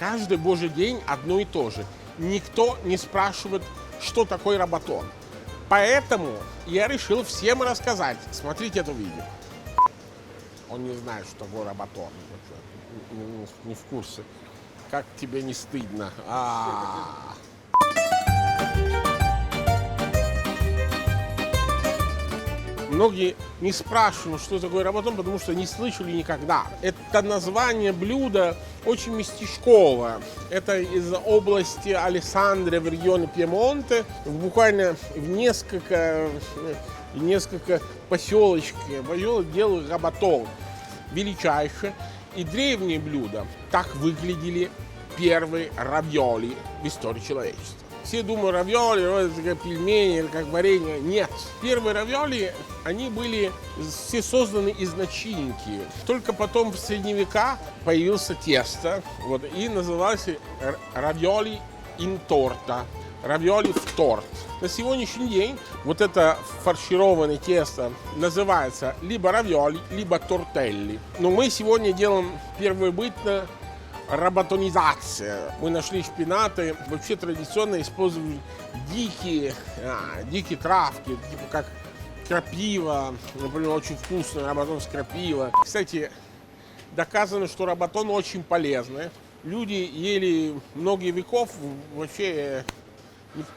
Каждый божий день одно и то же. Никто не спрашивает, что такое работон. Поэтому я решил всем рассказать. Смотрите это видео. Он не знает, что такое работон. Не, не- в курсе. Как тебе не стыдно? А. Многие не спрашивают, что такое работон, потому что не слышали никогда. Это название блюда очень местечковое. Это из области Алессандрия в регионе Пьемонте. Буквально в несколько, в несколько поселочков поселок делают работон. Величайшее и древние блюда. Так выглядели первые равиоли в истории человечества. Все думают, равиоли, это как пельмени как варенье. Нет. Первые равиоли, они были все созданы из начинки. Только потом в средние века появился тесто, вот, и назывался равиоли ин торта. Равиоли в торт. На сегодняшний день вот это фаршированное тесто называется либо равиоли, либо тортелли. Но мы сегодня делаем первобытно роботонизация. Мы нашли шпинаты. Вообще традиционно использовали дикие, а, дикие травки, типа как крапива. Например, очень вкусный роботон с крапива. Кстати, доказано, что роботон очень полезный. Люди ели многие веков, вообще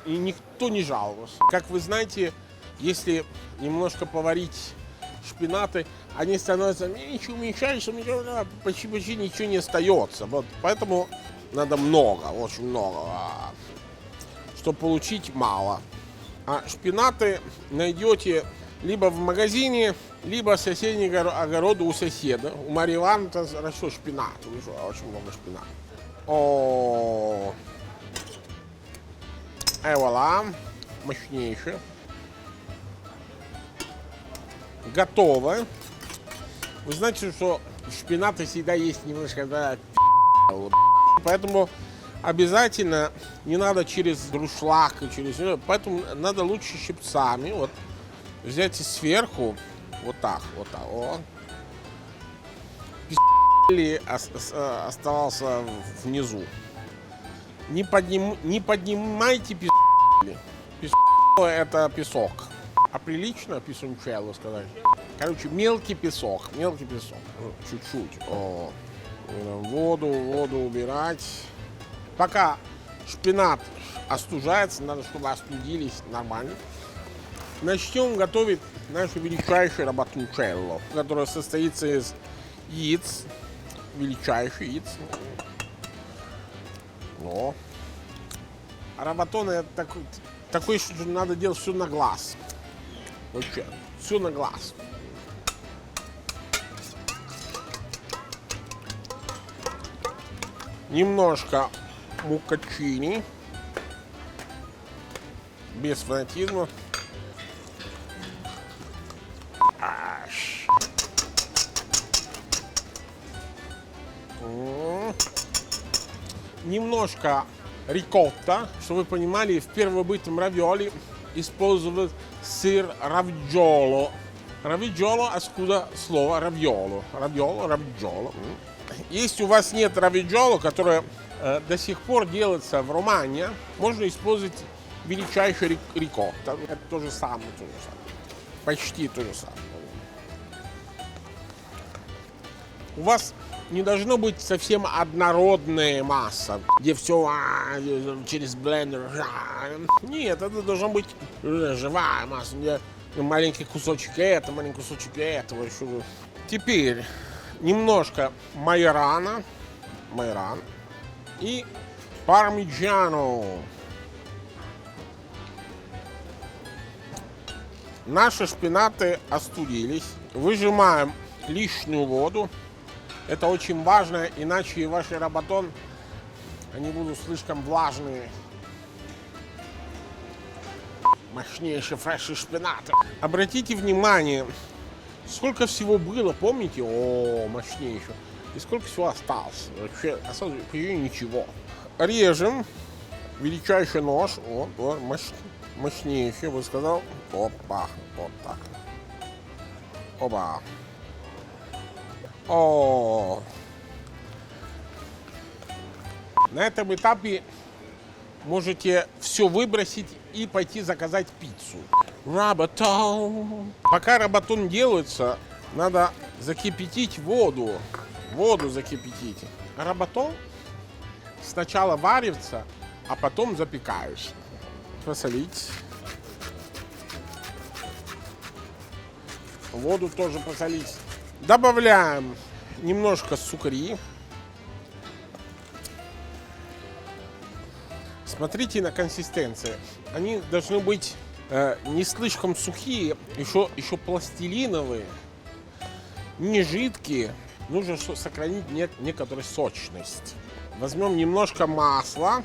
и никто не жаловался. Как вы знаете, если немножко поварить шпинаты, они становятся меньше, уменьшаются, уменьшаются, почти, почти ничего не остается. Вот поэтому надо много, очень много, а, чтобы получить мало. А шпинаты найдете либо в магазине, либо в соседнем горо- огороду у соседа. У Марии Ивановны растет шпинат. Очень много шпината. О, и вуаля, мощнейшее. Готово. Вы знаете, что шпината всегда есть немножко, да. Поэтому обязательно не надо через друшлаг, и через... Поэтому надо лучше щипцами. Вот взять и сверху, вот так, вот так, о. Или ос- ос- э, оставался внизу. Не, подним, не поднимайте пи***ли. Пи***ли это песок. А прилично писунчелло сказать? Короче, мелкий песок, мелкий песок. Ну, Чуть-чуть. Э, воду, воду убирать. Пока шпинат остужается, надо, чтобы остудились нормально. Начнем готовить нашу величайшую рабатунчелло, которая состоится из яиц, величайших яиц. Но. Рабатон это такой, такой, что надо делать все на глаз. Вообще, все на глаз. Немножко мукачини. Без фанатизма. Немножко рикотта, чтобы вы понимали, в первобытном равиоли использовали сыр равджоло. Равиджоло, откуда слово равиоло. Равиоло, равиджоло. М. Если у вас нет равиджоло, которое э, до сих пор делается в Романе, можно использовать величайший рик- рикотта. Это то же самое, то же самое. Почти то же самое. У вас не должно быть совсем однородная масса, где все через блендер. а, Нет, это должна быть живая масса, где маленький кусочек этого, маленький кусочек этого. чтобы- Теперь немножко майорана, майоран и пармиджано. Наши шпинаты остудились. Выжимаем лишнюю воду. Это очень важно, иначе ваши работон, они будут слишком влажные. Мощнейшие фреши шпината. Обратите внимание, сколько всего было, помните? О, мощнейшее. И сколько всего осталось. Вообще, осталось ничего. Режем. Величайший нож. О, о, мощ- мощнейший, вы сказал. Опа, вот так. Опа. О, На этом этапе можете все выбросить и пойти заказать пиццу. Рабатон. Пока рабатон делается, надо закипятить воду. Воду закипятить. Рабатон сначала варится, а потом запекаешь. Посолить. Воду тоже посолить. Добавляем немножко сукри. Смотрите на консистенцию. Они должны быть э, не слишком сухие, еще, еще пластилиновые, не жидкие. Нужно сохранить не- некоторую сочность. Возьмем немножко масла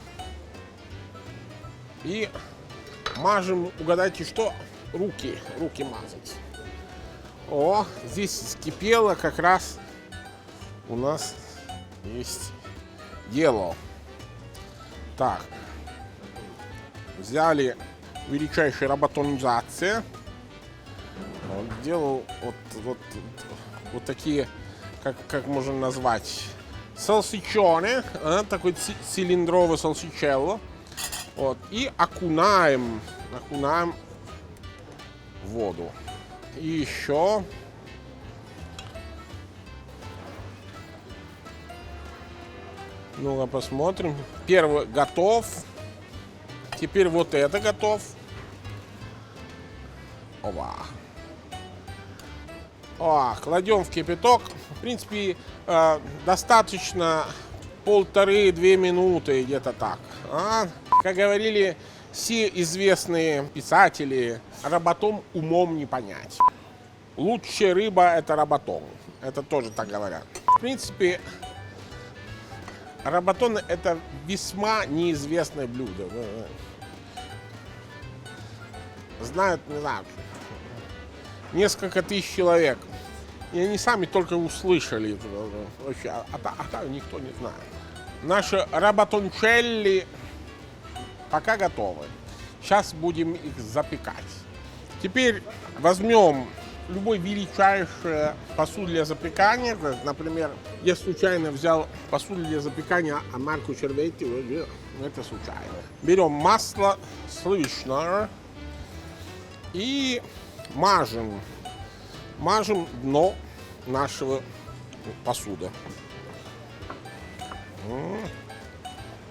и мажем, угадайте что, руки, руки мазать. О, здесь вскипело как раз у нас есть дело. Так, взяли величайшая роботонизация. Вот, делал вот, вот, вот такие, как, как можно назвать, салсичоне, а, такой ци- цилиндровый салсичелло. Вот, и окунаем, окунаем в воду. И еще Ну-ка посмотрим. Первый готов. Теперь вот это готов. Оба. О, кладем в кипяток. В принципе, э, достаточно полторы-две минуты, где-то так. А? Как говорили все известные писатели, работом умом не понять. Лучшая рыба это работом. Это тоже так говорят. В принципе, Рабатон это весьма неизвестное блюдо. Знают, не знаю, несколько тысяч человек. И они сами только услышали. Вообще, а, а а так никто не знает. Наши рабатончелли пока готовы. Сейчас будем их запекать. Теперь возьмем любой величайшую посуду для запекания. Есть, Например, я случайно взял посуду для запекания а марку Черветти. э, Это случайно. Берем масло сливочное и мажем. Мажем дно нашего посуды. М.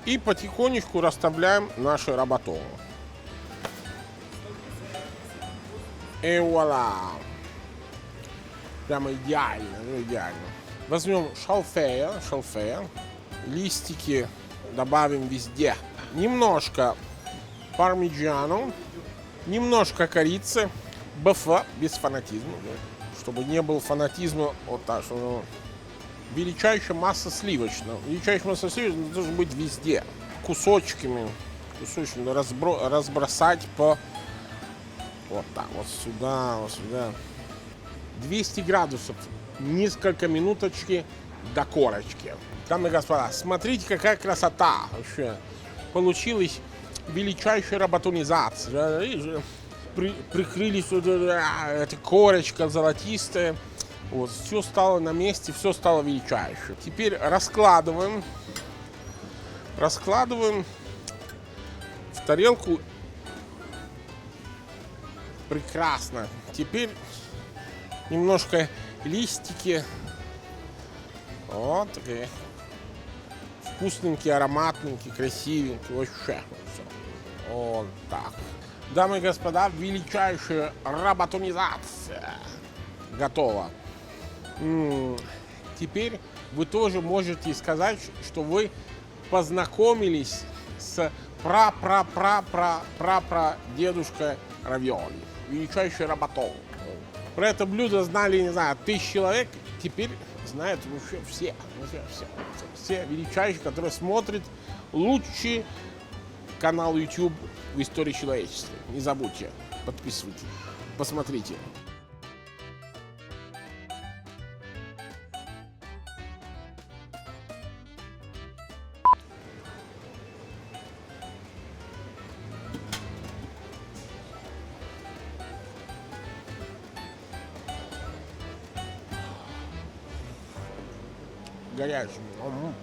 И потихонечку расставляем наши работовы. И вуаля! Прямо идеально, ну идеально. Возьмем шалфея, шалфея, листики добавим везде. Немножко пармиджану, немножко корицы, БФ без фанатизма, да, чтобы не был фанатизма вот так, что ну, величайшая масса сливочного. Величайшая масса сливочного должен быть везде, кусочками, кусочками разбро- разбросать по вот так, вот сюда, вот сюда. 200 градусов, несколько минуточки до корочки. Дамы и господа, смотрите, какая красота вообще. Получилась величайшая роботонизация. При, прикрылись а, эта корочка золотистая. Вот, все стало на месте, все стало величайше. Теперь раскладываем. Раскладываем в тарелку прекрасно. Теперь немножко листики. Вот такие. Вкусненькие, ароматненькие, красивенькие. Вообще. Вот так. Дамы и господа, величайшая роботонизация готова. Теперь вы тоже можете сказать, что вы познакомились с пра-пра-пра-пра-пра-пра дедушкой Равиоли. Величайший роботон. Про это блюдо знали, не знаю, тысяч человек. Теперь знают вообще все. Вообще все. Все величайшие, которые смотрят лучший канал YouTube в истории человечества. Не забудьте, подписывайтесь, посмотрите. Gel gel şimdi. Tamam.